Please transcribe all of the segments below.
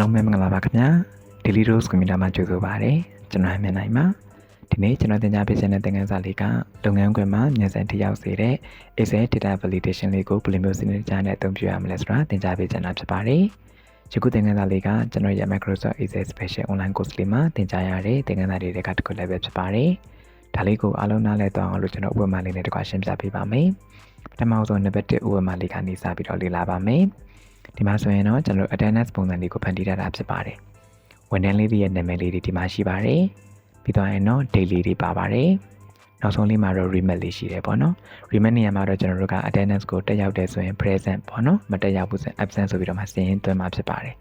အားလုံးပဲမင်္ဂလာပါခင်ဗျာ Daily Rose Computer မှာကြိုဆိုပါရစေကျွန်တော်ဟမြင်နိုင်ပါဒီနေ့ကျွန်တော်သင်ကြားပေးခြင်းတဲ့သင်ခန်းစာလေးကလုပ်ငန်းခွင်မှာမြန်ဆန်ထိရောက်စေတဲ့ Excel Data Validation လေးကိုဘယ်လိုမျိုးစနစ်တကျနဲ့အသုံးပြုရမလဲဆိုတာသင်ကြားပေးခြင်းတာဖြစ်ပါတယ်ယခုသင်ခန်းစာလေးကကျွန်တော်ရဲ့ Microsoft Excel Special Online Course လေးမှာသင်ကြားရတဲ့သင်ခန်းစာတွေတွေကတစ်ခုလည်းပဲဖြစ်ပါတယ်ဒါလေးကိုအားလုံးနားလည်သွားအောင်လို့ကျွန်တော်ဥပမာလေးနဲ့တစ်ခါရှင်းပြပေးပါမယ်ပထမဆုံးနံပါတ်1ဥပမာလေးကနေစပြီးတော့လေ့လာပါမယ် ဒီမှာဆိုရင်တော့ကျွန်တော် attendance ပုံစံလေးကိုဖန်တီးထားတာဖြစ်ပါတယ်ဝန်ထမ်းလေးတွေရဲ့နာမည်လေးတွေဒီမှာရှိပါတယ်ပြီးတော့ရင်တော့ daily တွေပါပါတယ်နောက်ဆုံးလေးမှာတော့ remit လေးရှိတယ်ပေါ့နော် remit နေရာမှာတော့ကျွန်တော်တို့က attendance ကိုတက်ရောက်တယ်ဆိုရင် present ပေါ့နော်မတက်ရောက်ဘူးဆိုရင် absent ဆိုပြီးတော့မှစီရင်သွင်းမှာဖြစ်ပါတယ်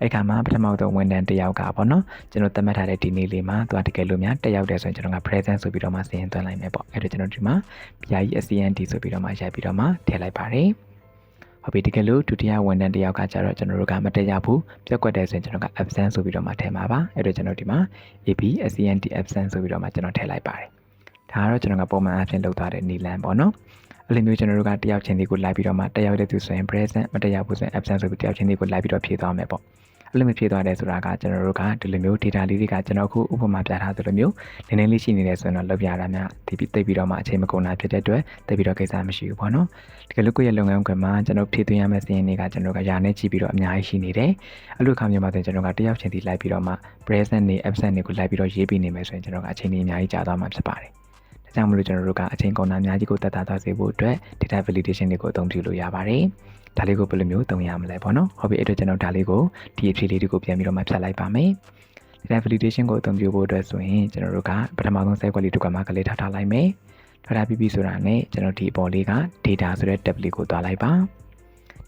အဲ့ခါမှာပထမဆုံးဝန်ထမ်းတစ်ယောက်ကပေါ့နော်ကျွန်တော်သတ်မှတ်ထားတဲ့ဒီနေ့လေးမှာသူကတကယ်လို့များတက်ရောက်တယ်ဆိုရင်ကျွန်တော်က present ဆိုပြီးတော့မှစီရင်သွင်းလိုက်မယ်ပေါ့အဲ့တော့ကျွန်တော်ဒီမှာ PI SCND ဆိုပြီးတော့မှရိုက်ပြီးတော့မှထည့်လိုက်ပါတယ် ဟုတ်ပြီတကယ်လို့ဒုတိယဝန်ထမ်းတစ်ယောက်ကကျတော့ကျွန်တော်တို့ကမတက်ရောက်ဘူးပြက်ကွက်တယ်ဆိုရင်ကျွန်တော်က absent ဆိုပြီးတော့မှထည့်မှာပါအဲ့တော့ကျွန်တော်ဒီမှာ AB SCND absent ဆိုပြီးတော့မှကျွန်တော်ထည့်လိုက်ပါတယ်ဒါကတော့ကျွန်တော်ကပုံမှန်အဖြစ်လုပ်သွားတဲ့နီလန်ပေါ့နော်အဲ့လိုမျိုးကျွန်တော်တို့ကတယောက်ချင်းစီကိုလိုက်ပြီးတော့မှတက်ရောက်တဲ့သူဆိုရင် present မတက်ရောက်ဘူးဆိုရင် absent ဆိုပြီးတယောက်ချင်းစီကိုလိုက်ပြီးတော့ဖြည့်သွားမယ်ပေါ့ အဲ့လိုမျိုးဖြည့်သွားတယ်ဆိုတာကကျွန်တော်တို့ကဒီလိုမျိုး data လေးတွေကကျွန်တော်အခုဥပမာပြထားသလိုမျိုးနည်းနည်းလေးရှိနေတယ်ဆိုရင်တော့လုပ်ပြတာများဒီပြီးတိတ်ပြီးတော့မှအချိန်မကုန်တာဖြစ်တဲ့အတွက်တိတ်ပြီးတော့ကိစ္စမရှိဘူးပေါ့နော်တကယ်လို့ကိုယ့်ရဲ့လုပ်ငန်းခွင်မှာကျွန်တော်ဖြည့်သွင်းရမယ့်စီးရင်တွေကကျွန်တော်ကယာနဲ့ကြည့်ပြီးတော့အများကြီးရှိနေတယ်အဲ့လိုခါမျိုးမှာဆိုရင်ကျွန်တော်ကတယောက်ချင်းစီလိုက်ပြီးတော့မှ present နေ absent တွေကိုလိုက်ပြီးတော့ရေးပြီးနေမယ်ဆိုရင်ကျွန်တော်ကအချိန်ကြီးအများကြီးကြာသွားမှာဖြစ်ပါတယ်ဒါကြောင့်မလို့ကျွန်တော်တို့ကအချိန်ကုန်တာအများကြီးကိုတက်တာသွားစေဖို့အတွက် data validation တွေကိုအသုံးပြုလို့ရပါတယ် ဒါလေးကိုဘယ်လိုမျိုးသုံးရမလဲပေါ့နော်ဟုတ်ပြီအဲ့တော့ကျွန်တော်ဒါလေးကိုဒီအဖြေလေးတွေကိုပြန်ပြီးတော့မှဖြတ်လိုက်ပါမယ် data validation ကိုအသုံးပြုဖို့အတွက်ဆိုရင်ကျွန်တော်တို့ကပထမဆုံး site လေးတစ်ခွက်မှာကလေးထားထားလိုက်မယ်ထားထားပြီးပြီဆိုတာနဲ့ကျွန်တော်ဒီအပေါ်လေးက data ဆိုတဲ့ tab လေးကိုသွားလိုက်ပါ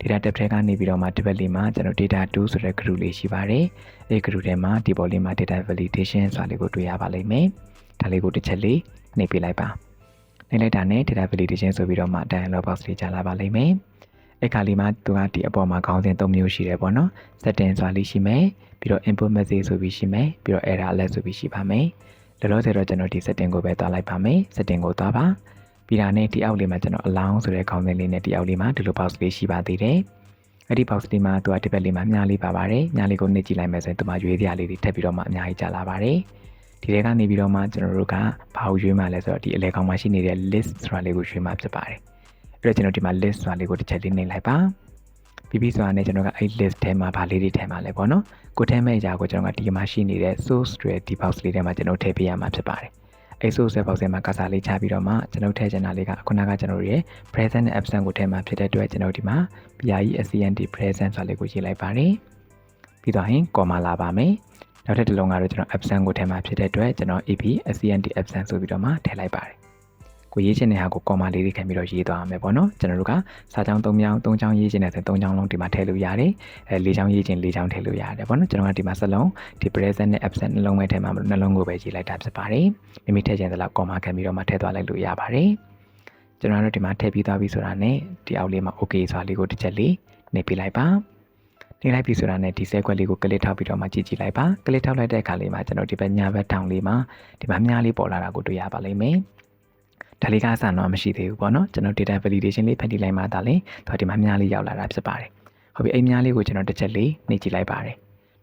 data tab ထဲကနေပြီးတော့မှဒီဘက်လေးမှာကျွန်တော် data 2ဆိုတဲ့ group လေးရှိပါတယ်။အဲဒီ group ထဲမှာဒီပေါ်လေးမှာ data validation ဆိုတာလေးကိုတွေ့ရပါလိမ့်မယ်။ဒါလေးကိုတစ်ချက်လေးနှိပ်ပြလိုက်ပါ။နှိပ်လိုက်တာနဲ့ data validation ဆိုပြီးတော့မှ dialog box လေးကြာလာပါလိမ့်မယ်။ အဲ့ခါလေးမှာသူကဒီအပေါ်မှာခေါင်းစဉ်၃မျိုးရှိတယ်ပေါ့နော်။ setting ဆိုတာလေးရှိမယ်။ပြီးတော့ input message ဆိုပြီးရှိမယ်။ပြီးတော့ error alert ဆိုပြီးရှိပါမယ်။လောလောဆယ်တော့ကျွန်တော်ဒီ setting ကိုပဲသွားလိုက်ပါမယ်။ setting ကိုသွားပါ။ပြီးတာနဲ့ဒီအောက်လေးမှာကျွန်တော် allow ဆိုတဲ့ခေါင်းစဉ်လေးနဲ့ဒီအောက်လေးမှာဒီလို box လေးရှိပါသေးတယ်။အဲ့ဒီ box လေးမှာသူကဒီဘက်လေးမှာမြားလေးပါပါတယ်။မြားလေးကိုနှိပ်ကြည့်လိုက်မယ်ဆိုရင်သူမှရွေးစရာလေးတွေထပ်ပြီးတော့မှအများကြီးကြာလာပါတယ်။ဒီထဲကနေပြီးတော့မှကျွန်တော်တို့ကဘာကိုရွေးမှလဲဆိုတော့ဒီအလဲခေါင်းမှာရှိနေတဲ့ list ဆိုတာလေးကိုရွေးမှဖြစ်ပါတယ်။ အဲ့တော့ကျွန်တော်ဒီမှာ list ဆိုတာလေးကိုတစ်ချက်လေးနှိပ်လိုက်ပါ။ပြီးပြီဆိုတာနဲ့ကျွန်တော်ကအဲ့ list ထဲမှာဗာလေးတွေထည့်မှာလဲပေါ့နော်။ကိုထဲမဲ့အရာကိုကျွန်တော်ကဒီမှာရှိနေတဲ့ source တွေဒီ box လေးထဲမှာကျွန်တော်ထည့်ပေးရမှာဖြစ်ပါတယ်။အဲ့ဆိုဆက်ပေါက်စင်မှာကစားလေးချပြီးတော့မှကျွန်တော်ထည့်ချင်တာလေးကခုနကကျွန်တော်ရဲ့ present နဲ့ absent ကိုထည့်မှာဖြစ်တဲ့အတွက်ကျွန်တော်ဒီမှာ PRE SCND present ဆိုတာလေးကိုရေးလိုက်ပါတယ်ပြီးတော့ရင် comma လာပါမယ်နောက်ထပ်တစ်လုံးကတော့ကျွန်တော် absent ကိုထည့်မှာဖြစ်တဲ့အတွက်ကျွန်တော် AP SCND absent ဆိုပြီးတော့မှထည့်လိုက်ပါတယ် ကိုရေးချင်တဲ့ဟာကို comma လေးတွေခံပြီးတော့ရေးသွားရမယ်ပေါ့နော်ကျွန်တော်တို့ကစာကြောင်း၃ကြောင်း၃ကြောင်းရေးချင်တယ်ဆိုရင်၃ကြောင်းလုံးဒီမှာထည့်လို့ရတယ်အဲ၄ကြောင်းရေးချင်၄ကြောင်းထည့်လို့ရတယ်ပေါ့နော်ကျွန်တော်ကဒီမှာစလုံးဒီ present နဲ့ absent နှလုံးပဲထည့်မှာမလို့နှလုံးကိုပဲရေးလိုက်တာဖြစ်ပါတယ်မိမိထည့်ချင်တဲ့လောက် comma ခံပြီးတော့မှထည့်သွားလိုက်လို့ရပါတယ်ကျွန်တော်တို့ဒီမှာထည့်ပြီးသွားပြီဆိုတာနဲ့ဒီအောက်လေးမှာ okay ဆိုတာလေးကိုတစ်ချက်လေးနှိပ်ပြလိုက်ပါနေလိုက်ပြီဆိုတာနဲ့ဒီဆဲခွက်လေးကိုကလစ်ထောက်ပြီးတော့မှကြည့်ကြည့်လိုက်ပါကလစ်ထောက်လိုက်တဲ့အခါလေးမှာကျွန်တော်ဒီဘက်ညာဘက်ထောင်လေးမှာဒီမှာမြားလေးပေါ်လာတာကိုတွေ့ရပါလိမ့်မယ် ဒါလေးကအဆန်တော့မရှိသေးဘူးပေါ့နော်ကျွန်တော် data validation လေးဖန်တီးလိုက်မှဒါလေးသူကဒီမှာမြားလေးရောက်လာတာဖြစ်ပါတယ်ဟုတ်ပြီအဲ့မြားလေးကိုကျွန်တော်တစ်ချက်လေးနှိပ်ကြည့်လိုက်ပါတယ်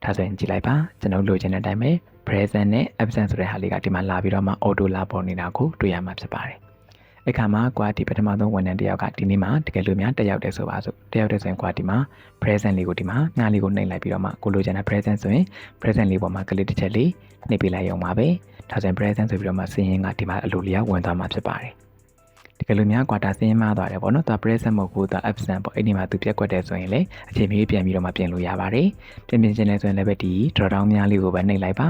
ဒါဆိုရင်ကြည့်လိုက်ပါကျွန်တော်လိုချင်တဲ့အတိုင်းပဲ present နဲ့ absent ဆိုတဲ့ဟာလေးကဒီမှာလာပြီးတော့မှ auto လာပေါ်နေတာကိုတွေ့ရမှာဖြစ်ပါတယ်အခါမှာကွာဒီပထမဆုံးဝန်ထမ်းတယောက်ကဒီနေ့မှာတကယ်လို့များတက်ရောက်တယ်ဆိုပါစို့တက်ရောက်တယ်ဆိုရင်ကွာဒီမှာ present လေးကိုဒီမှာညလေးကိုနှိပ်လိုက်ပြီးတော့မှကိုလိုချင်တဲ့ present ဆိုရင် present လေးပေါ်မှာကလစ်တစ်ချက်လေးနှိပ်ပေးလိုက်ရုံပါပဲ ဒါဆိုရင် present ဆိုပြီးတော့မှစင်ရင်ကဒီမှာအလိုလျောက်ဝင်သွားမှာဖြစ်ပါတယ်တကယ်လို့များကွာတာစင်းမသွားတယ်ပေါ့နော်သူ present မဟုတ်ဘူးသူ absent ပေါ့အဲ့ဒီမှာသူပြက်ကွက်တယ်ဆိုရင်လေအချိန်မီပြန်ပြီးတော့မှပြင်လို့ရပါတယ်ပြင်ပြင်ချင်းလဲဆိုရင်လည်းပဲဒီ drop down များလေးကိုပဲနှိပ်လိုက်ပါ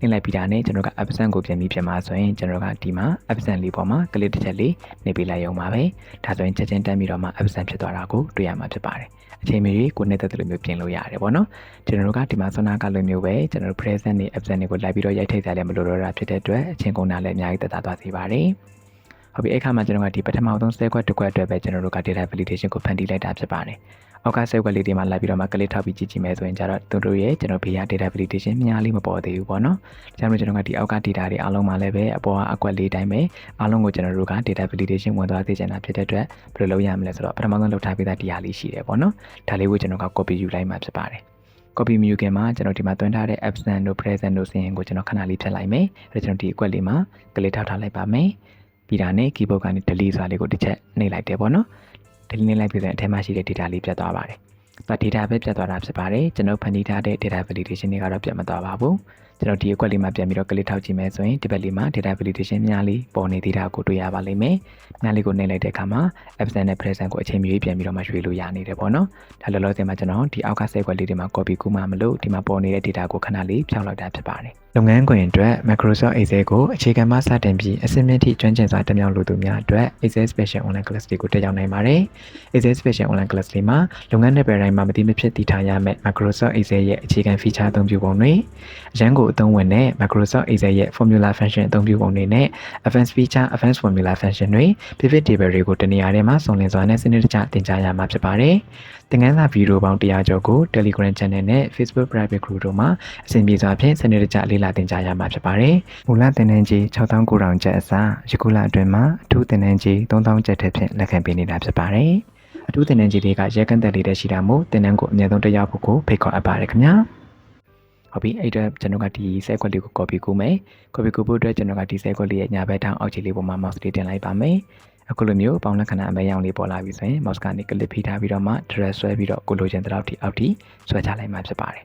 နှိပ်လိုက်ပြီးတာနဲ့ကျွန်တော်က absent ကိုပြန်ပြီးပြင်မှာဆိုရင်ကျွန်တော်ကဒီမှာ absent လေးပေါ်မှာ click တစ်ချက်လေးနှိပ်ပေးလိုက်ရုံပါပဲဒါဆိုရင်ချက်ချင်းတက်ပြီးတော့မှ absent ဖြစ်သွားတာကိုတွေ့ရမှာဖြစ်ပါတယ် အချိန်မီကိုနှိပ်တဲ့လိုမျိုးပြင်လို့ရတယ်ပေါ့နော်ကျွန်တော်တို့ကဒီမှာဆွမ်းနာကလိုမျိုးပဲကျွန်တော်တို့ present နဲ့ absent တွေကိုလိုက်ပြီးတော့ရိုက်ထိတ်ကြလည်းမလိုတော့တာဖြစ်တဲ့အတွက်အချိန်ကုန်တာလည်းအများကြီးသက်သာသွားစေပါတယ်ဟုတ်ပြီအဲ့ခါမှာကျွန်တော်ကဒီပထမဆုံး set ခွက်တစ်ခွက်အတွက်ပဲကျွန်တော်တို့က data validation ကိုဖန်တီးလိုက်တာဖြစ်ပါတယ်။ အောက်က set ခွက်လေးတွေမှာလိုက်ပြီးတော့မှ click ထောက်ပြီးကြည့်ကြည့်မယ်ဆိုရင်ကျတော့သူတို့ရဲ့ကျွန်တော်ဘေးက data validation များလေးမပေါ်သေးဘူးပေါ့နော်။ဒါကြောင့်မို့ကျွန်တော်ကဒီအောက်က data တွေအားလုံးမှာလည်းပဲအပေါ်ကအကွက်လေးတိုင်းပဲအားလုံးကိုကျွန်တော်တို့က data validation ဝင်သွားသေးချင်တာဖြစ်တဲ့အတွက်ဘယ်လိုလုပ်ရမလဲဆိုတော့ပထမဆုံးလုပ်ထားပေးတာဒီဟာလေးရှိတယ်ပေါ့နော်။ဒါလေးကိုကျွန်တော်က copy ယူလိုက်မှဖြစ်ပါတယ်။ copy မယူခင်မှာကျွန်တော်ဒီမှာတွန်းထားတဲ့ absent တို့ present တို့စီရင်ကိုကျွန်တော်ခဏလေးဖြတ်လိုက်မယ်အဲ့ဒါကျွန်တော်ဒီအကွက်လေးမှာကလေးထောက်ထားလိုက်ပါမယ်ပြီးတာနဲ့ keyboard ကနေ delete ဆိုတာလေးကိုတစ်ချက်နှိပ်လိုက်တယ်ပေါ့နော် delete နှိပ်လိုက်ပြီးတော့အထက်မှာရှိတဲ့ data လေးပြတ်သွားပါတယ်။ဒါ data ပဲပြတ်သွားတာဖြစ်ပါတယ်။ကျွန်တော်ဖန်တီးထားတဲ့ data validation တွေကတော့ပြတ်မသွားပါဘူး။ကျွန်တော်ဒီအကွက်လေးမှာပြန်ပြီးတော့ click ထောက်ကြည့်မယ်ဆိုရင်ဒီဘက်လေးမှာ data validation များလေးပေါ်နေသေးတာကိုတွေ့ရပါလိမ့်မယ်။များလေးကိုနှိပ်လိုက်တဲ့အခါမှာ absent နဲ့ present ကိုအချိန်မီပြန်ပြီးတော့မှရွှေ့လို့ရနေတယ်ပေါ့နော်။ဒါလောလောဆယ်မှာကျွန်တော်ဒီအောက်က set ကွက်လေးတွေမှာ copy ကူးမှမလို့ဒီမှာပေါ်နေတဲ့ data ကိုခဏလေးဖြောင်းလိုက်တာဖြစ်ပါတယ်။ လုပ်ငန်းခွင်အတွက် Microsoft Excel ကိုအခြေခံမှစတင်ပြီးအဆင့်မြင့်ထိကျွမ်းကျင်စွာတက်မြောက်လိုသူများအတွက် Excel Special Online Class တွေကိုတက်ရောက်နိုင်ပါတယ်။ Excel Special Online Class တွေမှာလုပ်ငန်းနယ်ပယ်တိုင်းမှာမတိမဖြစ်တည်ထားရမယ့် Microsoft Excel ရဲ့အခြေခံ feature အသုံးပြုပုံတွေအရန်ကိုအသုံးဝင်တဲ့ Microsoft Excel ရဲ့ formula function အသုံးပြုပုံတွေနဲ့ advanced feature advanced formula function တွေ pivot table တွေကိုတနေရာထဲမှာစုံလင်စွာနဲ့စနစ်တကျသင်ကြားရမှာဖြစ်ပါတယ်။ သင်ခန်းစာဗီဒီယိုပေါင်း100ကျော်ကို Telegram Channel နဲ့ Facebook Private Group တို့မှာအစဉ်ပြေစွာဖြင့်စနစ်တကျလေ့လာသင်ကြားရမှာဖြစ်ပါတယ်။မူလသင်တန်းကြီး6900ကျပ်အစားယခုလအတွင်းမှာအထူးသင်တန်းကြီး3000ကျပ်ထက်ဖြင့်လက်ခံပေးနေတာဖြစ်ပါတယ်။အထူးသင်တန်းကြီးတွေကရဲကန့်တက်လေးတဲ့ရှိတာမို့သင်တန်းကိုအမြဲတမ်းတက်ရောက်ဖို့ကိုဖိတ်ခေါ်အပ်ပါတယ်ခင်ဗျာ။ဟုတ်ပြီအဲ့တော့ကျွန်တော်ကဒီ set ခွက်လေးကို copy ကူးမယ် copy ကူးဖို့အတွက်ကျွန်တော်ကဒီ set ခွက်လေးရဲ့ညာဘက်ထောင်အောက်ခြေလေးပေါ်မှာ mouse လေးတင်လိုက်ပါမယ် အခုလိုမျိုးပေါင်းလက္ခဏာအမဲရောင်လေးပေါ်လာပြီဆိုရင် mouse ကနေ click ဖိထားပြီးတော့မှ drag ဆွဲပြီးတော့ကိုလိုချင်တဲ့လောက်ထိအောက်ထိဆွဲချလိုက်မှဖြစ်ပါတယ်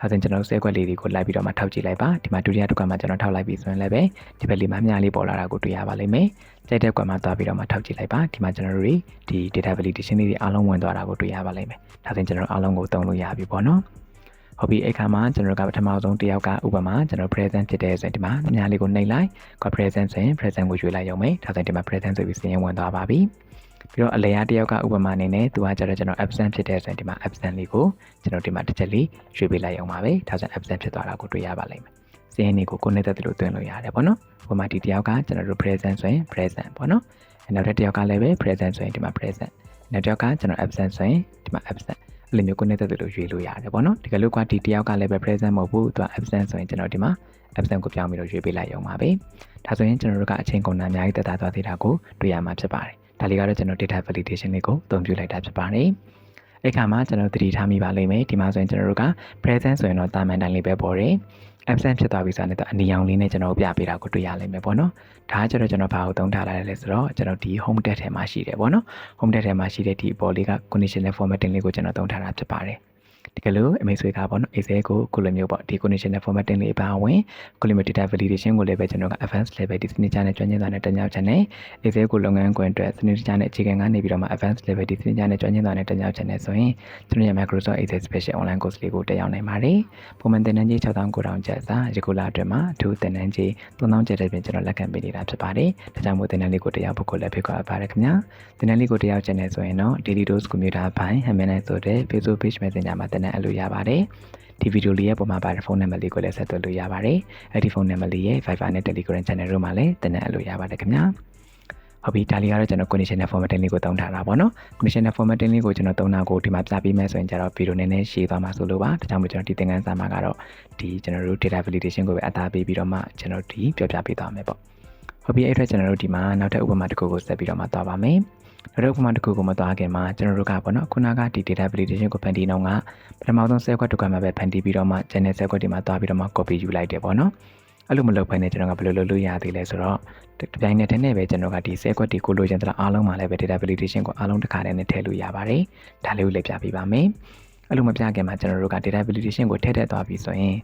ဒါဆိုရင်ကျွန်တော် set ခွက်လေးတွေကိုလိုက်ပြီးတော့မှထောက်ကြည့်လိုက်ပါဒီမှာဒုတိယတစ်ခွက်မှာကျွန်တော်ထောက်လိုက်ပြီဆိုရင်လည်းပဲဒီဘက်လေးမှာမြားလေးပေါ်လာတာကိုတွေ့ရပါလိမ့်မယ်ကြိုက်တဲ့ခွက်မှာသွားပြီးတော့မှထောက်ကြည့်လိုက်ပါဒီမှာကျွန်တော်တို့ဒီ data validation လေးတွေအားလုံးဝင်သွားတာကိုတွေ့ရပါလိမ့်မယ်ဒါဆိုရင်ကျွန်တော်အားလုံးကိုသုံးလို့ရပြီပေါ့နော် ဟုတ်ပြီအဲ့ခါမှာကျွန်တော်ကပထမဆုံးတစ်ယောက်ကဥပမာကျွန်တော် present ဖြစ်တဲ့ဆိုရင်ဒီမှာအများလေးကိုနှိပ်လိုက်က present ဆိုရင် present ကိုရွေးလိုက်ရုံပဲဒါဆိုရင်ဒီမှာ present ဆိုပြီးစရင်ဝင်သွားပါပြီပြီးတော့အလဲရတစ်ယောက်ကဥပမာအနေနဲ့သူကကျတော့ကျွန်တော် absent ဖြစ်တဲ့ဆိုရင်ဒီမှာ absent လေးကိုကျွန်တော်ဒီမှာတစ်ချက်လေးရွေးပေးလိုက်ရုံပါပဲဒါဆိုရင် absent ဖြစ်သွားတာကိုတွေ့ရပါလိမ့်မယ်စရင်လေးကိုကိုနေတဲ့လို့တွင်လို့ရတယ်ပေါ့နော်ဥပမာဒီတစ်ယောက်ကကျွန်တော်တို့ present ဆိုရင် present ပေါ့နော်နောက်တစ်ယောက်ကလည်းပဲ present ဆိုရင်ဒီမှာ present နောက်တစ်ယောက်ကကျွန်တော် absent ဆိုရင်ဒီမှာ absent အဲ့လိုမျိုးကိုနေတဲ့လို့ရွေးလို့ရတယ်ပေါ့နော်တကယ်လို့ကဒီတယောက်ကလည်းပဲ present မဟုတ်ဘူးသူက absent ဆိုရင်ကျွန်တော်ဒီမှာ absent ကိုပြောင်းပြီးတော့ရွေးပေးလိုက်ရုံပါပဲဒါဆိုရင်ကျွန်တော်တို့ကအချိန်ကုန်တာအများကြီးတက်တာသွားသေးတာကိုတွေ့ရမှာဖြစ်ပါတယ်ဒါလေးကတော့ကျွန်တော် data validation တွေကိုအသုံးပြုလိုက်တာဖြစ်ပါတယ်အဲ့ခါမှာကျွန်တော်သတိထားမိပါလိမ့်မယ်ဒီမှာဆိုရင်ကျွန်တော်တို့က present ဆိုရင်တော့တာမန်တိုင်းလေးပဲပေါ်တယ် absent ဖြစ်သွားပြီဆိုတော့အနီရောင်လေးနဲ့ကျွန်တော်ပြပေးတာကိုတွေ့ရလိမ့်မယ်ပေါ့နော်ဒါကကျတော့ကျွန်တော်ဘာကိုသုံးထားလာလဲဆိုတော့ကျွန်တော်ဒီ home tab ထဲမှာရှိတယ်ပေါ့နော် home tab ထဲမှာရှိတဲ့ဒီအပေါ်လေးက conditional formatting လေးကိုကျွန်တော်သုံးထားတာဖြစ်ပါတယ် တကယ်လို့အမေဆွေကပေါ့နော် Excel ကိုကိုလိုမျိုးပေါ့ဒီ conditional formatting လေးပါဝင်ကိုလိုမျိုး data validation ကိုလည်းပဲကျွန်တော်က advanced level ဒီစနစ်ချနဲ့ကျွမ်းကျင်စွာနဲ့တညောက်ချင်တယ် Excel ကိုလုပ်ငန်းခွင်အတွက်စနစ်ချနဲ့အခြေခံကနေပြီးတော့မှ advanced level ဒီစနစ်ချနဲ့ကျွမ်းကျင်စွာနဲ့တညောက်ချင်တယ်ဆိုရင်ကျွန်တော်ရဲ့ Microsoft Excel Special Online Course လေးကိုတက်ရောက်နိုင်ပါတယ်ပုံမှန်သင်တန်းကြီး6900ကျပ်စာယခုလအတွင်းမှာအထူးသင်တန်းကြီး3000ကျပ်တဲ့ပြင်ကျွန်တော်လက်ခံပေးနေတာဖြစ်ပါတယ်ဒါကြောင့်မို့သင်တန်းလေးကိုတက်ရောက်ဖို့ကိုလည်းဖိတ်ခေါ်ပါတယ်ခင်ဗျာသင်တန်းလေးကိုတက်ရောက်ချင်တယ်ဆိုရင်တော့ Daily Dose Computer ဘိုင်း Hamilton ဆိုတဲ့ Facebook Page Messenger မှာသင်တန်းအလို့ရပါတယ်ဒီဗီဒီယိုလေးရဲ့ပုံမှာပါတဲ့ဖုန်းနံပါတ်လေးကိုလည်းဆက်သွယ်လို့ရပါတယ်အဲ့ဒီဖုန်းနံပါတ်လေးရဲ့ Viber နဲ့ Telegram Channel တို့မှာလည်းသင်တန်းအလို့ရပါတယ်ခင်ဗျာဟုတ်ပြီဒါလေးကတော့ကျွန်တော် conditional formatting လေးကိုသုံးထားတာပေါ့နော် conditional formatting လေးကိုကျွန်တော်သုံးတာကိုဒီမှာပြပေးမယ်ဆိုရင်ကျတော့ဗီဒီယိုနည်းနည်းရှည်သွားမှာဆိုလို့ပါဒါကြောင့်မို့ကျွန်တော်ဒီသင်ခန်းစာမှာကတော့ဒီကျွန်တော်တို့ data validation ကိုပဲအသားပေးပြီးတော့မှကျွန်တော်ဒီပြောပြပေးသွားမယ်ပေါ့ဟုတ်ပြီအဲ့အတွက်ကျွန်တော်တို့ဒီမှာနောက်ထပ်ဥပမာတစ်ခုကိုဆက်ပြီးတော့မှသွားပါမယ် နောက်တစ်ခုမှတစ်ခုကိုမသွားခင်မှာကျွန်တော်တို့ကပေါ့နော်ခုနကဒီ data validation ကိုဖန်တီးနှောင်းကပထမဆုံး set ခွက်တစ်ခွက်မှာပဲဖန်တီးပြီးတော့မှ channel set ခွက်ဒီမှာသွားပြီးတော့မှ copy ယူလိုက်တယ်ပေါ့နော်အဲ့လိုမလုပ်ဘဲနဲ့ကျွန်တော်ကဘယ်လိုလုပ်လို့ရသေးလဲဆိုတော့ဒီပိုင်းနဲ့တည်းနဲ့ပဲကျွန်တော်ကဒီ set ခွက်ဒီကိုလိုချင်တဲ့အားလုံးမှာလည်းပဲ data validation ကိုအားလုံးတစ်ခါတည်းနဲ့ထည့်လို့ရပါတယ်ဒါလေးကိုလည်းပြပေးပါမယ်အဲ့လိုမပြခင်မှာကျွန်တော်တို့က data validation ကိုထည့်ထည့်သွားပြီဆိုရင်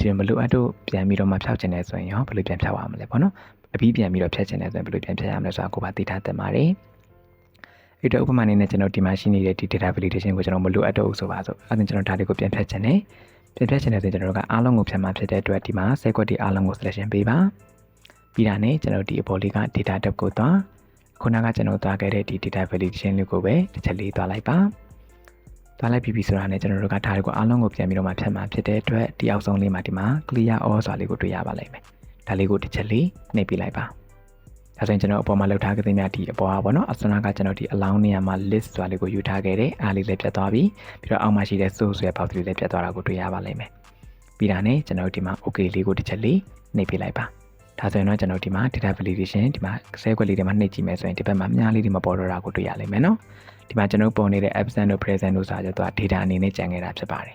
ဒီမလိုအပ်တော့ပြန်ပြီးတော့မှဖြောက်ချင်တယ်ဆိုရင်ရောဘယ်လိုပြန်ဖြောက်ရမလဲပေါ့နော်အပြီးပြန်ပြီးတော့ဖြတ်ချင်တယ်ဆိုရင်ဘယ်လိုပြန်ဖြတ်ရမလဲဆိုတာကိုပါသိထားသင့်ပါတယ် အဲ့တော့ဥပမာအနေနဲ့ကျွန်တော်ဒီမှာရှိနေတဲ့ဒီ data validation ကိုကျွန်တော်မလိုအပ်တော့ဘူးဆိုပါဆိုအဲ့ဒါကျွန်တော်ဒါလေးကိုပြန်ဖြတ်ချင်တယ်ပြန်ဖြတ်ချင်တယ်ဆိုရင်ကျွန်တော်တို့ကအားလုံးကိုဖြတ်မှဖြစ်တဲ့အတွက်ဒီမှာ set ကွက်ဒီအားလုံးကို selection ပေးပါပြီးတာနဲ့ကျွန်တော်ဒီအပေါ်လေးက data tab ကိုသွားခုနကကျွန်တော်သွားခဲ့တဲ့ဒီ data validation လေးကိုပဲတစ်ချက်လေးသွားလိုက်ပါသွားလိုက်ပြီးပြီဆိုတာနဲ့ကျွန်တော်တို့ကဒါတွေကိုအားလုံးကိုပြန်ပြီးတော့မှဖြတ်မှဖြစ်တဲ့အတွက်ဒီအောက်ဆုံးလေးမှာဒီမှာ clear all ဆိုတာလေးကိုတွေ့ရပါလိမ့်မယ်ဒါလေးကိုတစ်ချက်လေးနှိပ်ပြလိုက်ပါ ဒါဆိုရင်ကျွန်တော်အပေါ်မှာလောက်ထားခဲ့တဲ့မြတ်ဒီအပေါ်ပါပေါ့နော်အစနာကကျွန်တော်ဒီ allow နေရာမှာ list ဆိုတာလေးကိုယူထားခဲ့တယ်အားလေးလည်းပြတ်သွားပြီပြီးတော့အောက်မှာရှိတဲ့ source ရဲ့ box လေးလည်းပြတ်သွားတာကိုတွေ့ရပါလိမ့်မယ်ပြီးတာနဲ့ကျွန်တော်ဒီမှာ okay လေးကိုတစ်ချက်လေးနှိပ်ပြလိုက်ပါဒါဆိုရင်တော့ကျွန်တော်ဒီမှာ data validation ဒီမှာဆဲခွက်လေးတွေမှာနှိပ်ကြည့်မယ်ဆိုရင်ဒီဘက်မှာမြားလေးတွေမပေါ်တော့တာကိုတွေ့ရလိမ့်မယ်နော်ဒီမှာကျွန်တော်ပုံနေတဲ့ absent တို့ present တို့ဆိုတာကျတော့ data အနေနဲ့ကြံခဲ့တာဖြစ်ပါတယ်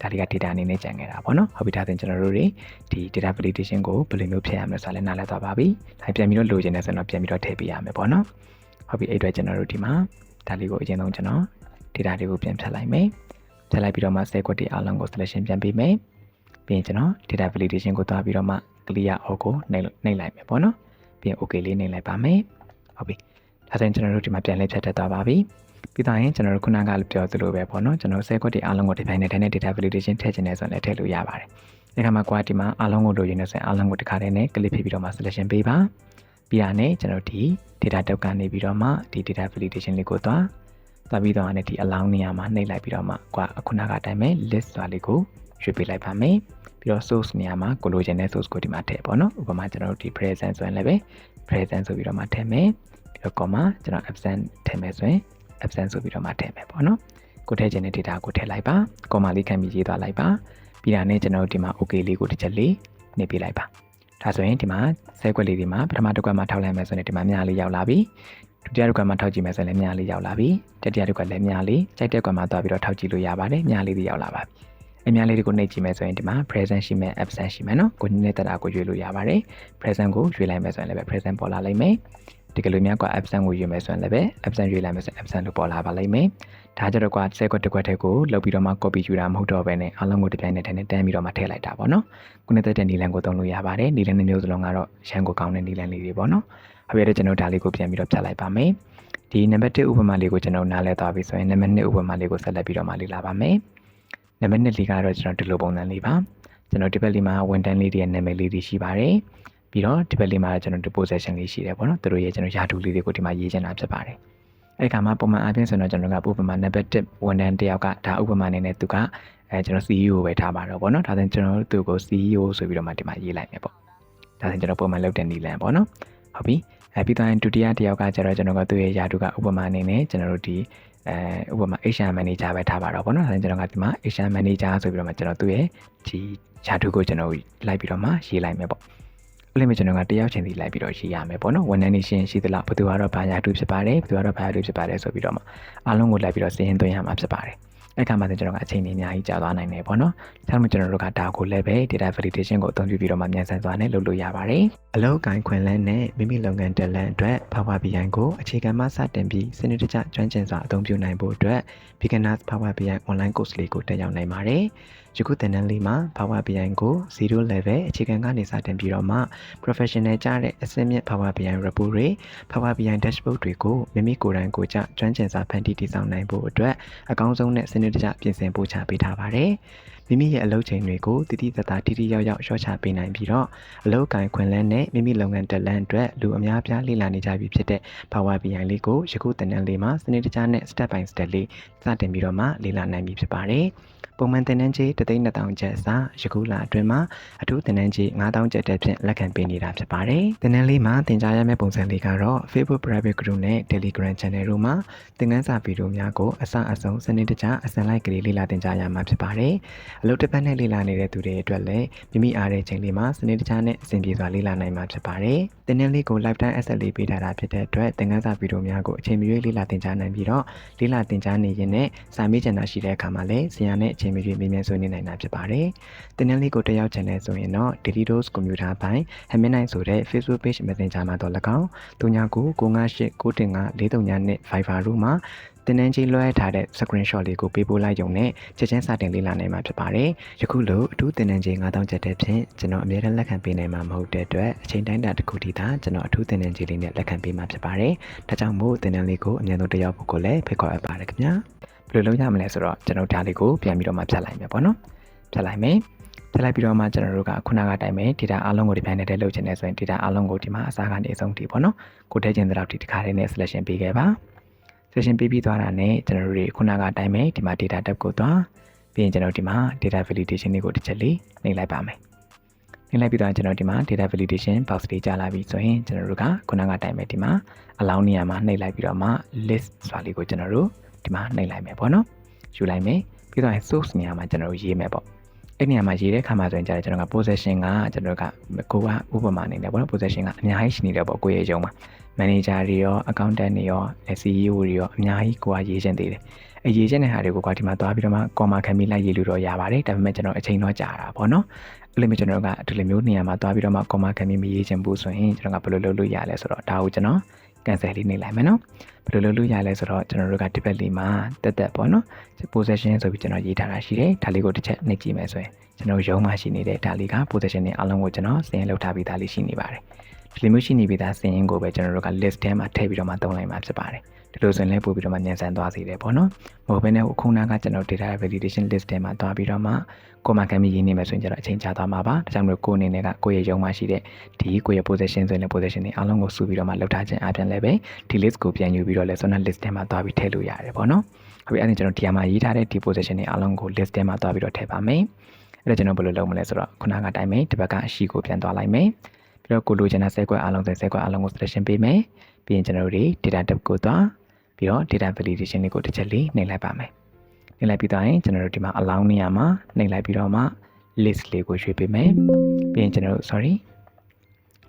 ဒါလေးက data အနေနဲ့ကြံခဲ့တာပေါ့နော်ဟုတ်ပြီဒါဆိုရင်ကျွန်တော်တို့တွေဒီ data validation ကိုဘယ်လိုမျိုးဖြည့်ရမလဲဆိုတာလည်းနားလည်သွားပါပြီဒါပြန်ပြီးတော့လိုချင်တဲ့ဆိုတော့ပြန်ပြီးတော့ထည့်ပေးရမယ်ပေါ့နော်ဟုတ်ပြီအဲ့အတွက်ကျွန်တော်တို့ဒီမှာဒါလေးကိုအရင်ဆုံးကျွန်တော် data တွေကိုပြန်ဖြတ်လိုက်မယ်ဖြတ်လိုက်ပြီးတော့မှ set code တွေအားလုံးကို selection ပြန်ပေးမယ်ပြီးရင်ကျွန်တော် data validation ကိုသွားပြီးတော့မှ clear all ကိုနှိပ်နှိပ်လိုက်မယ်ပေါ့နော်ပြီးရင် okay လေးနှိပ်လိုက်ပါမယ်ဟုတ်ပြီဒါဆိုရင်ကျွန်တော်တို့ဒီမှာပြန်လဲဖြတ်တက်သွားပါပြီ ပြီးတော့ရင်ကျွန်တော်တို့ခုနကလည်းပြောသလိုပဲပေါ့နော်ကျွန်တော် set code တွေအားလုံးကိုဒီပိုင်းနဲ့တန်းနဲ့ data validation ထည့်ချင်တယ်ဆိုရင်လည်းထည့်လို့ရပါတယ်ဒီခါမှာ quality မှာအားလုံးကိုလိုရင်းနေဆိုရင်အားလုံးကိုတစ်ခါတည်းနဲ့ click ဖြစ်ပြီးတော့မှ selection ပေးပါပြီးတာနဲ့ကျွန်တော်ဒီ data tab ကနေပြီးတော့မှဒီ data validation လေးကိုသွားသွားပြီးတော့အဲ့ဒီ allow နေရာမှာနှိပ်လိုက်ပြီးတော့မှကွာခုနကအတိုင်းပဲ list ဆိုတာလေးကိုရွှေ့ပေးလိုက်ပါမယ်ပြီးတော့ source နေရာမှာကိုလိုချင်တဲ့ source ကိုဒီမှာထည့်ပေါ့နော်ဥပမာကျွန်တော်တို့ဒီ present ဆိုရင်လည်းပဲ present ဆိုပြီးတော့မှထည့်မယ်ပြီးတော့ comma ကျွန်တော် absent ထည့်မယ်ဆိုရင် absent ဆိုပြီးတော့မှထည့်မယ်ပေါ့နော်ကိုထည့်ချင်တဲ့ data ကိုထည့်လိုက်ပါ comma လေးခံပြီးရေးသွားလိုက်ပါပြီးတာနဲ့ကျွန်တော်တို့ဒီမှာ okay လေးကိုတစ်ချက်လေးနှိပ်ပေးလိုက်ပါဒါဆိုရင်ဒီမှာဆဲကွက်လေးဒီမှာပထမတစ်ကွက်မှာထောက်လိုက်မယ်ဆိုရင်ဒီမှာမြားလေးရောက်လာပြီဒုတိယတစ်ကွက်မှာထောက်ကြည့်မယ်ဆိုရင်လည်းမြားလေးရောက်လာပြီတတိယတစ်ကွက်လည်းမြားလေးကြိုက်တဲ့ကွက်မှာသွားပြီးတော့ထောက်ကြည့်လို့ရပါတယ်မြားလေးတွေရောက်လာပါပြီအများလေးတွေကိုနှိပ်ကြည့်မယ်ဆိုရင်ဒီမှာ present ရှိမယ် absent ရှိမယ်နော်ကိုနည်းနည်းတတာကိုရွေးလို့ရပါတယ် present ကိုရွေးလိုက်မယ်ဆိုရင်လည်းပဲ present ပေါ်လာလိမ့်မယ် ဒီကလေးများက absent ကိုရွေးမယ်ဆိုရင်လည်းပဲ absent ရွေးလိုက်မယ်ဆိုရင် absent လို့ပေါ်လာပါလိမ့်မယ်ဒါကြတော့ကဆဲကွက်တစ်ကွက်ထဲကိုလောက်ပြီးတော့မှ copy ယူတာမဟုတ်တော့ဘဲနဲ့အားလုံးကိုတစ်ပြိုင်နက်တည်းနဲ့တန်းပြီးတော့မှထည့်လိုက်တာပေါ့နော်ခုနသက်တဲ့နီလန်ကိုသုံးလို့ရပါတယ်နီလန်တစ်မျိုးစလုံးကတော့ရန်ကိုကောင်းတဲ့နီလန်လေးတွေပေါ့နော်အခုရတဲ့ကျွန်တော်ဒါလေးကိုပြန်ပြီးတော့ဖြတ်လိုက်ပါမယ်ဒီနံပါတ်1ဥပမာလေးကိုကျွန်တော်နားလဲသွားပြီဆိုရင်နံပါတ်2ဥပမာလေးကိုဆက်လက်ပြီးတော့မှလေ့လာပါမယ်နံပါတ်2လေးကတော့ကျွန်တော်ဒီလိုပုံစံလေးပါကျွန်တော်ဒီဘက်လေးမှာဝန်တန်းလေးတွေရဲ့နာမည်လေးတွေရှိပါတယ် ပြီးတော့ဒီဘက်လေးမှာကျွန်တော် deposition လေးရှိတယ်ပေါ့နော်သူတို့ရဲ့ကျွန်တော်ယာတူလေးတွေကိုဒီမှာရေးချင်တာဖြစ်ပါတယ်အဲ့ခါမှာပုံမှန်အပြင်ဆိုတော့ကျွန်တော်ကဥပမာနံပါတ်1ဝန်တန်းတယောက်ကဒါဥပမာအနေနဲ့သူကအဲကျွန်တော် CEO ပဲထားပါတော့ဗောနော်ဒါဆိုရင်ကျွန်တော်တို့သူ့ကို CEO ဆိုပြီးတော့မှဒီမှာရေးလိုက်မယ်ပေါ့ဒါဆိုရင်ကျွန်တော်ပုံမှန်လုပ်တဲ့နီလန်ပေါ့နော်ဟုတ်ပြီအဲပြီးတော့ဒုတိယတယောက်ကကျတော့ကျွန်တော်ကသူ့ရဲ့ယာတုကဥပမာအနေနဲ့ကျွန်တော်တို့ဒီအဲဥပမာ HR manager ပဲထားပါတော့ဗောနော်ဒါဆိုရင်ကျွန်တော်ကဒီမှာ HR manager ဆိုပြီးတော့မှကျွန်တော်သူ့ရဲ့ဒီယာတုကိုကျွန်တော်လိုက်ပြီးတော့မှရေးလိုက်မယ်ပေါ့အဲ့ လိုမျိုးကျွန်တော်ကတယောက်ချင်းစီလိုက်ပြီးတော့ရေးရမယ်ပေါ့နော်ဝန်ထမ်းနေရှင်ရှိသလားဘယ်သူကတော့ဘာယာတုဖြစ်ပါတယ်ဘယ်သူကတော့ဘာယာတုဖြစ်ပါတယ်ဆိုပြီးတော့မှအားလုံးကိုလိုက်ပြီးတော့စည်ရင်သွင်းရမှာဖြစ်ပါတယ်အဲ့ခါမှကျွန်တော်ကအချိန်ကြီးအများကြီးကြာသွားနိုင်တယ်ပေါ့နော်။ဒါမှမဟုတ်ကျွန်တော်တို့ကဒါကိုလည်းပဲ data validation ကိုအသုံးပြုပြီးတော့မှမြန်ဆန်စွာနဲ့လုပ်လို့ရပါတယ်။အလောက်ကိုင်းခွင်လန်းနဲ့မိမိလုပ်ငန်းတက်လန်းအတွက် Power BI ကိုအခြေခံမှစတင်ပြီးစနစ်တကျကျွမ်းကျင်စွာအသုံးပြုနိုင်ဖို့အတွက် Beginners Power BI online course လေးကိုတက်ရောက်နိုင်ပါတယ်။ ယခုသင်တန်းလေးမှာ Power BI ကို0 level အခြေခံကနေစတင်ပြီးတော့မှ professional ကြတဲ့အဆင့်မြင့် Power BI report တွေ Power BI dashboard တွေကိုမိမိကိုယ်တိုင်ကိုယ်ကျကျွမ်းကျင်စွာဖန်တီးတည်ဆောက်နိုင်ဖို့အတွက်အကောင်းဆုံးနဲ့စနစ်တကျပြင်ဆင်ပို့ချပေးထားပါတယ်။ မိမိရဲ့အလုပ်ချိန်တွေကိုတည်တည်တသာတိတိယောက်ယောက်ရှော့ချပေးနိုင်ပြီးတော့အလုပ်ကိုင်ခွင့်လန်းနဲ့မိမိလုပ်ငန်းတက်လန်းအတွက်လူအများပြားလေ့လာနေကြပြီဖြစ်တဲ့ Power BI လေးကိုယခုသင်တန်းလေးမှာစနစ်တကျနဲ့ step by step လေးစတင်ပြီးတော့မှလေ့လာနိုင်ပြီဖြစ်ပါတယ်။ပုံမှန်တင်နန်းကြီး3,200ကျပ်စာယခုလအတွင်းမှာအထူးတင်နန်းကြီး9,000ကျပ်တက်ဖြင့်လက်ခံပေးနေတာဖြစ်ပါတယ်။တင်နန်းလေးမှာသင်ကြားရမယ့်ပုံစံလေးကတော့ Facebook Private Group နဲ့ Telegram Channel တို့မှာသင်ခန်းစာဗီဒီယိုများကိုအစအဆုံးစနစ်တကျအစံလိုက်ကလေးလေ့လာသင်ကြားရမှာဖြစ်ပါတယ်။အလုပ်တစ်ပတ်နဲ့လေ့လာနေတဲ့သူတွေအတွက်လည်းမိမိအားတဲ့ချိန်လေးမှာစနစ်တကျနဲ့အဆင်ပြေစွာလေ့လာနိုင်မှာဖြစ်ပါတယ်။တင်နန်းလေးကို lifetime access လေးပေးထားတာဖြစ်တဲ့အတွက်သင်ခန်းစာဗီဒီယိုများကိုအချိန်မရွေးလေ့လာသင်ကြားနိုင်ပြီးတော့လေ့လာသင်ကြားနေရင်နဲ့စာမေးချင်တာရှိတဲ့အခါမှာလည်းဆရာနဲ့အချိန်မရွေးမေးမြန်းဆွေးနွေးနိုင်တာဖြစ်ပါတယ်။တင်နန်းလေးကိုတက်ရောက်ချင်တဲ့ဆိုရင်တော့ Delidos Computer ပိုင်း Hamid9 ဆိုတဲ့ Facebook page Messenger မှာတော့၎င်း39 958 9တင်5 439နဲ့ Viber တို့မှာ တင်နန်းကြီးလွှဲထားတဲ့ screenshot လေးကိုပေးပို့လိုက်ရုံနဲ့ချက်ချင်းစတင်လေ့လာနိုင်မှာဖြစ်ပါတယ်။ယခုလိုအထူးတင်နန်းကြီး9000ကျပ်တဲ့ဖြင့်ကျွန်တော်အမြဲတမ်းလက်ခံပေးနိုင်မှာမဟုတ်တဲ့အတွက်အချိန်တိုင်းတာတစ်ခုတည်းသာကျွန်တော်အထူးတင်နန်းကြီးလေးနဲ့လက်ခံပေးမှာဖြစ်ပါတယ်။ဒါကြောင့်မို့တင်နန်းလေးကိုအများဆုံးတက်ရောက်ဖို့ကိုလည်းဖိတ်ခေါ်အပ်ပါတယ်ခင်ဗျာ။ဘယ်လိုလုပ်ရမလဲဆိုတော့ကျွန်တော်ဒါလေးကိုပြန်ပြီးတော့မှဖြတ်လိုက်မယ်ပေါ့နော်။ဖြတ်လိုက်မယ်။ထည့်လိုက်ပြီးတော့မှကျွန်တော်တို့ကခုနကတိုင်းပဲ data အားလုံးကိုဒီပိုင်းနဲ့တည်းလုပ်ချင်တယ်ဆိုရင် data အားလုံးကိုဒီမှာအစားကနေအဆုံးထိပေါ့နော်ကိုထည့်ခြင်းတဲ့လောက်ဒီတစ်ခါတည်းနဲ့ selection ပေးခဲ့ပါ selection ပေးပြီးသွားတာနဲ့ကျွန်တော်တို့တွေခုနကတိုင်းပဲဒီမှာ data tab ကိုသွားပြီးရင်ကျွန်တော်ဒီမှာ data validation လေးကိုတစ်ချက်လေးနှိပ်လိုက်ပါမယ်နှိပ်လိုက်ပြီးတော့ကျွန်တော်ဒီမှာ data validation box လေးကြာလာပြီဆိုရင်ကျွန်တော်တို့ကခုနကတိုင်းပဲဒီမှာ allow နေရာမှာနှိပ်လိုက်ပြီးတော့မှ list ဆိုတာလေးကိုကျွန်တော်တို့ဒီမှာနှိပ်လိုက်မယ်ပေါ့နော်ယူလိုက်မယ်ပြီးတော့ source နေရာမှာကျွန်တော်တို့ရေးမယ်ပေါ့အဲ့နေရာမှာရေးတဲ့ခါမှာဆိုရင်ကြာတယ်ကျွန်တော်က possession ကကျွန်တော်ကကိုကဥပမာအနေနဲ့ပေါ့နော် possession ကအများကြီးရှိနေတယ်ပေါ့ကိုရဲ့ရုံမှာ manager တွေရော accountant တွေရော CEO တွေရောအများကြီးကိုကရေးချင်သေးတယ်အရေးချင်းတဲ့ဟာတွေကိုကွာဒီမှာသွားပြီးတော့မှကော်မာခံပြီးလိုက်ရေးလို့တော့ရပါတယ်ဒါပေမဲ့ကျွန်တော်အချိန်တော့ကြာတာပေါ့နော်အဲ့လိုမျိုးကျွန်တော်ကဒီလိုမျိုးနေရာမှာသွားပြီးတော့မှကော်မာခံပြီးမရေးချင်ဘူးဆိုရင်ကျွန်တော်ကဘယ်လိုလုပ်လို့ရလဲဆိုတော့ဒါကိုကျွန်တော် cancel လေးနေလိုက်မယ်နော်ဘယ်လိုလုပ်လို့ရလဲဆိုတော့ကျွန်တော်တို့ကဒီဘက်လေးမှာတက်တက်ပေါ့နော် position ဆိုပြီးကျွန်တော်ရေးထားတာရှိတယ်ဒါလေးကိုတစ်ချက်နှိပ်ကြည့်မယ်ဆိုရင်ကျွန်တော်ရုံးမှာရှိနေတဲ့ဒါလေးက position နဲ့အားလုံးကိုကျွန်တော်စင်လုပ်ထားပြီးသားလေးရှိနေပါတယ် ဒီလိုမျိုးရှိနေပြီးသားစင်ရင်ကိုပဲကျွန်တော်တို့က list ထဲမှာထည့်ပြီးတော့မှသုံးလိုက်မှာဖြစ်ပါတယ်ဒီလိုဆိုရင်လည်းပို့ပြီးတော့မှညံစမ်းသွားစေတယ်ပေါ့နော်မဟုတ်ဘဲနဲ့ခုနကကျွန်တော် data validation list ထဲမှာသွားပြီးတော့မှကိုမှခံပြီးရင်းနေမယ်ဆိုရင်ကျတော့အချိန်ကြာသွားမှာပါဒါကြောင့်မလို့ကိုအနေနဲ့ကကိုရဲ့ရုံမှာရှိတဲ့ဒီကိုရဲ့ position ဆိုရင်လည်း position တွေအားလုံးကိုစုပြီးတော့မှလောက်ထားခြင်းအပြင်လည်းပဲဒီ list ကိုပြန်ယူပြီးတော့လည်း zona list ထဲမှာသွားပြီးထည့်လို့ရတယ်ပေါ့နော်ဟုတ်ပြီအဲ့ဒါကျွန်တော်ဒီမှာရေးထားတဲ့ဒီ position တွေအားလုံးကို list ထဲမှာသွားပြီးတော့ထည့်ပါမယ်အဲ့ဒါကျွန်တော်ဘယ်လိုလုပ်မလဲဆိုတော့ခုနကတိုင်းမယ်ဒီဘက်ကအရှိကိုပြန်သွားလိုက်မယ် ပြီးတော့ကိုလိုချင်တဲ့ set ကွက်အားလုံးဆို set ကွက်အားလုံးကို selection ပေးမယ်ပြီးရင်ကျွန်တော်တို့ data tab ကိုသွားပြီးတော့ data validation လေးကိုတစ်ချက်လေးနှိပ်လိုက်ပါမယ်နှိပ်လိုက်ပြီးတော့ရင်ကျွန်တော်တို့ဒီမှာ allow နေရာမှာနှိပ်လိုက်ပြီးတော့မှ list လေးကိုရွေးပေးမယ်ပြီးရင်ကျွန်တော်တို့ sorry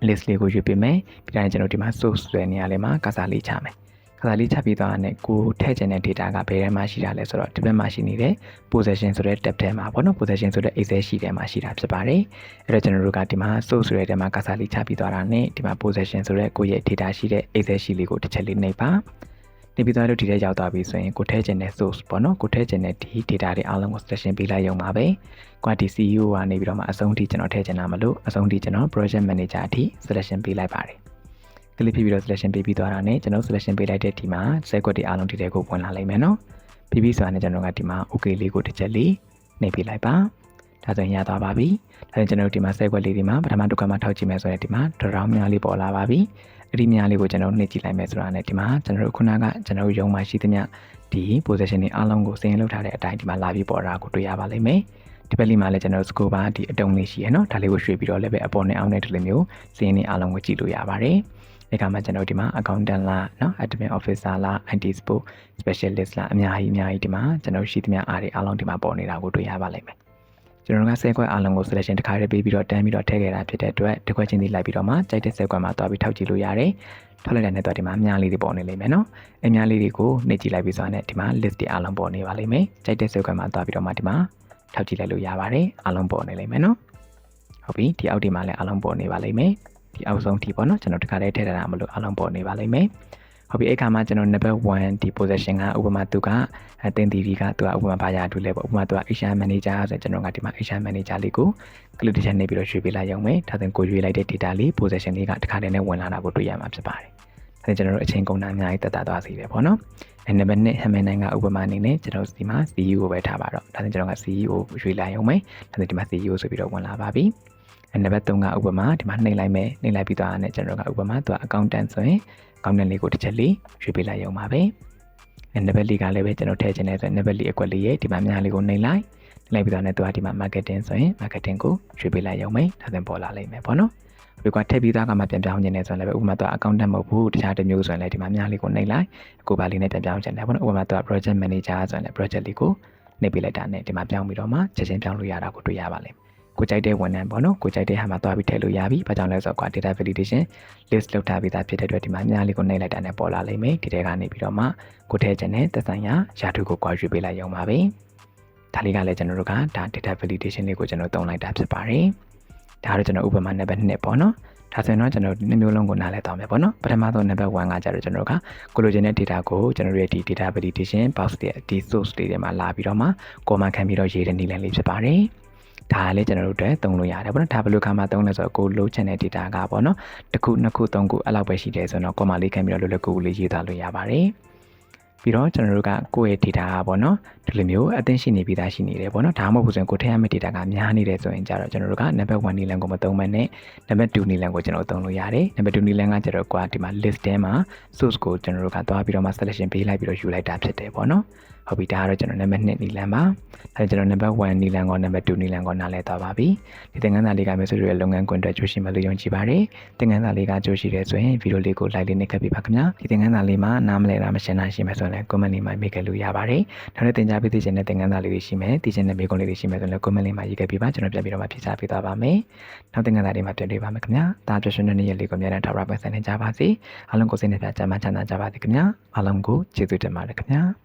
list လေးကိုရွေးပေးမယ်ပြီးတော့ကျွန်တော်ဒီမှာ source ဆိုတဲ့နေရာလေးမှာကစားလေးချမယ်က စားလေးချပြီးသွားတဲ့ကိုထည့်ချင်တဲ့ data ကဘယ်ထဲမှာရှိတာလဲဆိုတော့ဒီဘက်မှာရှိနေတဲ့ possession ဆိုတဲ့ tab ထဲမှာပေါ့နော် possession ဆိုတဲ့ excel sheet ထဲမှာရှိတာဖြစ်ပါတယ်အဲ့တော့ကျွန်တော်တို့ကဒီမှာ source ဆိုတဲ့ထဲမှာကစားလေးချပြီးသွားတာနဲ့ဒီမှာ possession ဆိုတဲ့ကိုယ့်ရဲ့ data ရှိတဲ့ excel sheet လေးကိုတစ်ချက်လေးနှိပ်ပါနေပြီးသွားလို့ဒီထဲရောက်သွားပြီဆိုရင်ကိုထည့်ချင်တဲ့ source ပေါ့နော်ကိုထည့်ချင်တဲ့ဒီ data တွေအားလုံးကို selection ပေးလိုက်ရုံပါပဲကွာဒီ CEO ကနေပြီးတော့မှအဆုံးထိကျွန်တော်ထည့်ချင်တာမလို့အဆုံးထိကျွန်တော် project manager အထိ selection ပေးလိုက်ပါတယ် ကလစ်ဖြစ်ပြီးတော့ selection ပေးပြီးသွားတာနဲ့ကျွန်တော် selection ပေးလိုက်တဲ့ဒီမှာ set ကွက်တွေအားလုံးဒီထဲကိုဝင်လာလိမ့်မယ်နော်ပြီးပြီးဆိုတာနဲ့ကျွန်တော်ကဒီမှာ okay လေးကိုတစ်ချက်လေးနှိပ်ပေးလိုက်ပါဒါဆိုရင်ရသွားပါပြီဒါဆိုရင်ကျွန်တော်တို့ဒီမှာ set ကွက်လေးဒီမှာပထမတစ်ခါမှထောက်ကြည့်မယ်ဆိုရင်ဒီမှာ draw များလေးပေါ်လာပါပြီအဲ့ဒီများလေးကိုကျွန်တော်နှိပ်ကြည့်လိုက်မယ်ဆိုတာနဲ့ဒီမှာကျွန်တော်တို့ခုနကကျွန်တော်တို့ရုံမှာရှိသမျှဒီ position တွေအားလုံးကိုစင်လုပ်ထားတဲ့အတိုင်းဒီမှာလာပြီးပေါ်တာကိုတွေ့ရပါလိမ့်မယ်ဒီဘက်လေးမှာလည်းကျွန်တော်တို့ scope ပါဒီအတုံးလေးရှိရနော်ဒါလေးကိုရွှေ့ပြီးတော့လည်းပဲအပေါ်နဲ့အောက်နဲ့ဒီလိုမျိုးစင်နေအားလုံးကိုကြည့်လို့ရပါတယ် ဒီကမှာကျွန်တော်ဒီမှာ accountant လားเนาะ admin officer လား IT support specialist လားအများကြီးအများကြီးဒီမှာကျွန်တော်ရှိသမျှအားတွေအားလုံးဒီမှာပေါ်နေတာကိုတွေ့ရပါလိမ့်မယ်ကျွန်တော်က10ခွက်အားလုံးကို selection တစ်ခါတည်းပေးပြီးတော့တန်းပြီးတော့ထည့်ခဲ့တာဖြစ်တဲ့အတွက်တစ်ခွက်ချင်းစီလိုက်ပြီးတော့မှကြိုက်တဲ့10ခွက်မှာတွားပြီးထောက်ကြည့်လို့ရတယ်ထောက်လိုက်တဲ့နဲ့တော့ဒီမှာအများလေးတွေပေါ်နေလိမ့်မယ်နော်အများလေးတွေကိုနှိပ်ကြည့်လိုက်ပြီးဆိုတော့ဒီမှာ list တွေအားလုံးပေါ်နေပါလိမ့်မယ်ကြိုက်တဲ့10ခွက်မှာတွားပြီးတော့မှဒီမှာထောက်ကြည့်လိုက်လို့ရပါတယ်အားလုံးပေါ်နေလိမ့်မယ်နော်ဟုတ်ပြီဒီအောက်ဒီမှာလည်းအားလုံးပေါ်နေပါလိမ့်မယ် ဒီအောက်ဆုံးထိပေါ့နော်ကျွန်တော်တခါတည်းထည့်ထားတာမလို့အားလုံးပေါ်နေပါလိမ့်မယ်ဟုတ်ပြီအဲ့ခါမှာကျွန်တော် number 1ဒီ position ကဥပမာသူကအတင်တီဗီကသူကဥပမာဘာရတူလဲပေါ့ဥပမာသူက HR manager ဆိုကျွန်တော်ကဒီမှာ HR manager လေးကို click တစ်ချက်နှိပ်ပြီးတော့ရွှေ့ပေးလိုက်ရုံပဲဒါဆိုကိုရွေးလိုက်တဲ့ data လေး position လေးကတခါတည်းနဲ့ဝင်လာတာကိုတွေ့ရမှာဖြစ်ပါတယ်ဒါကျွန်တော်တို့အချိန်ကုန်တာအများကြီးတက်တာသွားစေတယ်ပေါ့နော်အဲနံပါတ်1ဟမန်နိုင်ကဥပမာအနေနဲ့ကျွန်တော်ဒီမှာ CEO ကိုပဲထားပါတော့ဒါဆိုကျွန်တော်က CEO ကိုရွေးလိုက်ရုံပဲဒါဆိုဒီမှာ CEO ဆိုပြီးတော့ဝင်လာပါပြီ နံပါတ်3ကဥပမာဒီမှာနှိပ်လိုက်မယ်နှိပ်လိုက်ပြီးသွားတာနဲ့ကျွန်တော်ကဥပမာသူက accountant ဆိုရင် accountant လေးကိုတစ်ချက်လေးရွေးပေးလိုက်ရုံပါပဲအဲနံပါတ်4ကလည်းပဲကျွန်တော်ထည့်ချင်တယ်ဆိုရင်နံပါတ်4အကွက်လေးရဲ့ဒီမှာများလေးကိုနှိပ်လိုက်နှိပ်လိုက်ပြီးသွားတဲ့သူကဒီမှာ marketing ဆိုရင် marketing ကိုရွေးပေးလိုက်ရုံပဲဒါဆိုပေါ်လာလိမ့်မယ်ပေါ့နော်ဒီကထည့်ပြီးသားကမှပြန်ပြောင်းခြင်းနဲ့ဆိုရင်လည်းဥပမာသူ accountant မဟုတ်ဘူးတခြားတစ်မျိုးဆိုရင်လည်းဒီမှာများလေးကိုနှိပ်လိုက်ကိုပါလေးနဲ့ပြန်ပြောင်းခြင်းနဲ့ပေါ့နော်ဥပမာသူ project manager ဆိုရင်လည်း project လေးကိုနှိပ်ပေးလိုက်တာနဲ့ဒီမှာပြောင်းပြီးတော့မှချက်ချင်းပြောင်းလို့ရတာကိုတွေ့ရပါလိမ့်မယ် ကိုကြိုက်တဲ့ဝန်ထမ်းပေါ့နော်ကိုကြိုက်တဲ့ဟာမှာတွားပြီးထည့်လို့ရပြီ။ဘာကြောင့်လဲဆိုတော့ data validation list လုပ်ထားပြီးသားဖြစ်တဲ့အတွက်ဒီမှာအများလေးကိုနှိပ်လိုက်တာနဲ့ပေါ်လာလိမ့်မယ်။ဒီထဲကနေပြီးတော့မှကိုထည့်ခြင်းနဲ့သက်ဆိုင်ရာရာထူးကိုကြွားရွေးပေးလိုက်ရုံပါပဲ။ဒါလေးကလည်းကျွန်တော်တို့ကဒါ data validation လေးကိုကျွန်တော်သုံးလိုက်တာဖြစ်ပါတယ်။ဒါကတော့ကျွန်တော်ဥပမာနံပါတ်2ပေါ့နော်။ဒါဆိုရင်တော့ကျွန်တော်ဒီနှစ်မျိုးလုံးကိုနားလည်သွားမယ်ပေါ့နော်ပထမဆုံး number 1ကကျတော့ကျွန်တော်ကကိုလိုချင်တဲ့ data ကိုကျွန်တော်ရဲ့ဒီ data validation box တွေဒီ source တွေထဲမှာလာပြီးတော့မှ comment ခံပြီးတော့ရေးတဲ့နည်းလမ်းလေးဖြစ်ပါတယ် ဒါကလည်းကျွန်တော်တို့အတွက်သုံးလို့ရတယ်ပေါ့နော်ဒါဘယ်လိုခါမှသုံးလဲဆိုတော့ကိုလိုချင်တဲ့ data ကပေါ့နော်တစ်ခုနှစ်ခုသုံးခုအဲ့လောက်ပဲရှိတယ်ဆိုတော့ comma လေးခံပြီးတော့လွယ်လွယ်ကူကူလေးရေးသားလို့ရပါတယ်ပြီးတော့ကျွန်တော်တို့ကကိုယ့်ရဲ့ data ကပေါ့နော်ဒီလိုမျိုးအသိရှိနေပြီးသားရှိနေတယ်ပေါ့နော်ဒါမှမဟုတ်ဘူးဆိုရင်ကိုထည့်ရမယ့် data ကများနေတယ်ဆိုရင်ကြတော့ကျွန်တော်တို့က number 1နည်းလမ်းကိုမသုံးမနဲ့ number 2နည်းလမ်းကိုကျွန်တော်သုံးလို့ရတယ် number 2နည်းလမ်းကကျတော့ကွာဒီမှာ list ထဲမှာ source ကိုကျွန်တော်တို့ကသွားပြီးတော့မှ selection ပေးလိုက်ပြီးတော့ယူလိုက်တာဖြစ်တယ်ပေါ့နော် ဟုတ်ပြီဒါကတော့ကျွန်တော် number 2နီလန်ပါအဲကျွန်တော် number 1နီလန်ကော number 2နီလန်ကောနားလည်သွားပါပြီဒီသင်ခန်းစာလေးကမျိုးဆိုရဲ့လုပ်ငန်းခွင်အတွက်ကြိုးရှိမယ်လို့ယုံကြည်ပါတယ်သင်ခန်းစာလေးကကြိုးရှိတယ်ဆိုရင်ဗီဒီယိုလေးကို like လေးနဲ့ခက်ပြပါခင်ဗျာဒီသင်ခန်းစာလေးမှာနားမလည်တာမရှင်းတာရှိမယ်ဆိုရင်လည်း comment လေးမှာမေးခဲ့လို့ရပါတယ်နောက်လည်းသင်ကြားပေးသိချင်တဲ့သင်ခန်းစာလေးတွေရှိမယ်သိချင်တဲ့မေးခွန်းလေးတွေရှိမယ်ဆိုရင်လည်း comment လေးမှာရေးခဲ့ပြပါကျွန်တော်ပြန်ပြီးတော့မှဖြေချပေးသွားပါမယ်နောက်သင်ခန်းစာလေးမှာပြန်တွေ့ပါမယ်ခင်ဗျာဒါကြွရှင်တဲ့နေ့ရက်လေးကိုမြန်တဲ့ထောက်ရပတ်ဆိုင်နေကြပါစေအားလုံးကိုစိတ်နှပြချမ်းသာချမ်းသာကြပါစေခင်ဗျာအားလုံးကိုကျေးဇူးတင်ပါတယ်ခင်ဗျာ